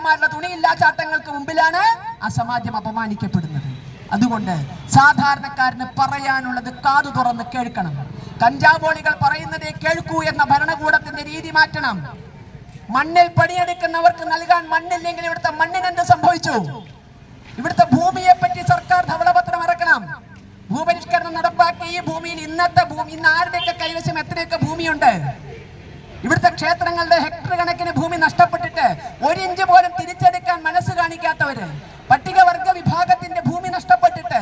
രാജാക്കന്മാരുടെ തുണിയില്ലാ ചാട്ടങ്ങൾക്ക് മുമ്പിലാണ് ആ സമാജം അപമാനിക്കപ്പെടുന്നത്. അതുകൊണ്ട് സാധാരണക്കാരന് പറയാനുള്ളത് കാതു തുറന്ന് കേൾക്കണം. കഞ്ചാവോളികൾ പറയുന്നതേ കേൾക്കൂ എന്ന ഭരണകൂടത്തിന്റെ രീതി മാറ്റണം. മണ്ണിൽ പണിയെടുക്കുന്നവർക്ക് നൽകാൻ മണ്ണില്ലെങ്കിൽ ഇവിടുത്തെ മണ്ണിന് എന്ത് സംഭവിച്ചു? ഇവിടുത്തെ ഭൂമിയെ പറ്റി സർക്കാർ ധവളപത്രം ഇറക്കണം. ഭൂപരിഷ്കരണം നടപ്പാക്കി ഈ ഭൂമിയിൽ ഇന്നത്തെ ഭൂമി ഇന്ന് ആരുടെയൊക്കെ കൈവശം എത്രയൊക്കെ ഭൂമിയുണ്ട്? ഇവിടുത്തെ ക്ഷേത്രങ്ങളുടെ ഹെക്ടർ കണക്കിന് ഭൂമി നഷ്ടപ്പെട്ടിട്ട് കാണിക്കാത്തവര് പട്ടികവർഗ വിഭാഗത്തിന്റെ ഭൂമി നഷ്ടപ്പെട്ടിട്ട്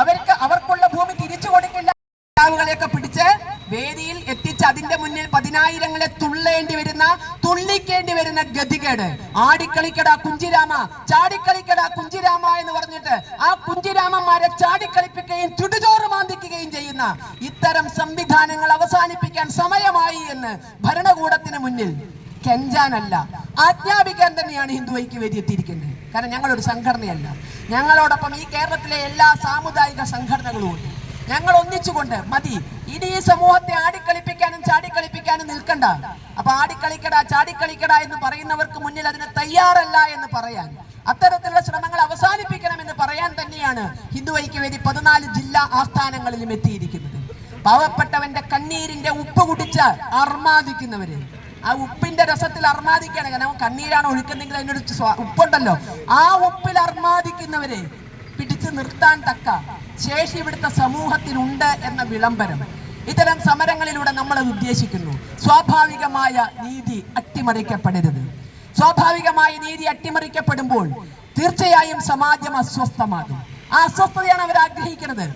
അവർക്ക് അവർക്കുള്ള ഭൂമി തിരിച്ചു കൊടുക്കില്ല. ആളുകളെയൊക്കെ പിടിച്ച് വേദിയിൽ എത്തിച്ച് അതിന്റെ മുന്നിൽ പതിനായിരങ്ങളെ തുള്ളേണ്ടി വരുന്ന തുള്ളിക്കേണ്ടി വരുന്ന ഗതികേട്. ആടിക്കളിക്കട കുഞ്ചിരാമ ചാടിക്കളിക്കട കുഞ്ചിരാമ എന്ന് പറഞ്ഞിട്ട് ആ കുഞ്ചിരാമന്മാരെ ചാടിക്കളിപ്പിക്കുകയും ചുടുചോറ് മാന്തിക്കുകയും ചെയ്യുന്ന ഇത്തരം സംവിധാനങ്ങൾ അവസാനിപ്പിക്കാൻ സമയമായി എന്ന് ഭരണകൂടത്തിന് മുന്നിൽ കെഞ്ചാനല്ല ആജ്ഞാപിക്കാൻ തന്നെയാണ് ഹിന്ദു ഐക്യവേദി എത്തിയിരിക്കുന്നത്. കാരണം ഞങ്ങളൊരു സംഘടനയല്ല. ഞങ്ങളോടൊപ്പം ഈ കേരളത്തിലെ എല്ലാ സാമുദായിക സംഘടനകളും ഉണ്ട്. ഞങ്ങൾ ഒന്നിച്ചുകൊണ്ട് മതി. ഇനി ഈ സമൂഹത്തെ ആടിക്കളിപ്പിക്കാനും ചാടിക്കളിപ്പിക്കാനും നിൽക്കണ്ട. അപ്പൊ ആടിക്കളിക്കട ചാടിക്കളിക്കട എന്ന് പറയുന്നവർക്ക് മുന്നിൽ അതിന് തയ്യാറല്ല എന്ന് പറയാൻ അത്തരത്തിലുള്ള ശ്രമങ്ങൾ അവസാനിപ്പിക്കണമെന്ന് പറയാൻ തന്നെയാണ് ഹിന്ദു ഐക്യവേദി പതിനാല് ജില്ലാ ആസ്ഥാനങ്ങളിലും എത്തിയിരിക്കുന്നത്. പാവപ്പെട്ടവന്റെ കണ്ണീരിന്റെ ഉപ്പ് കുടിച്ച് അർമാദിക്കുന്നവര്. ആ ഉപ്പിന്റെ രസത്തിൽ അർമാദിക്കുകയാണെങ്കിൽ കാരണം കണ്ണീരാണ് ഒഴുക്കുന്നെങ്കിൽ അതിനൊരു ഉപ്പുണ്ടല്ലോ. ആ ഉപ്പിൽ അർമാദിക്കുന്നവരെ പിടിച്ചു നിർത്താൻ തക്ക ശേഷി ഇവിടുത്തെ സമൂഹത്തിനുണ്ട് എന്ന വിളംബരം. ഇത്തരം സമരങ്ങളിലൂടെ നമ്മൾ ഉദ്ദേശിക്കുന്നു. സ്വാഭാവികമായ നീതി അട്ടിമറിക്കപ്പെടരുത്. സ്വാഭാവികമായ നീതി അട്ടിമറിക്കപ്പെടുമ്പോൾ തീർച്ചയായും സമാജം അസ്വസ്ഥമാകും. ആ അസ്വസ്ഥതയാണ് അവർ ആഗ്രഹിക്കുന്നത്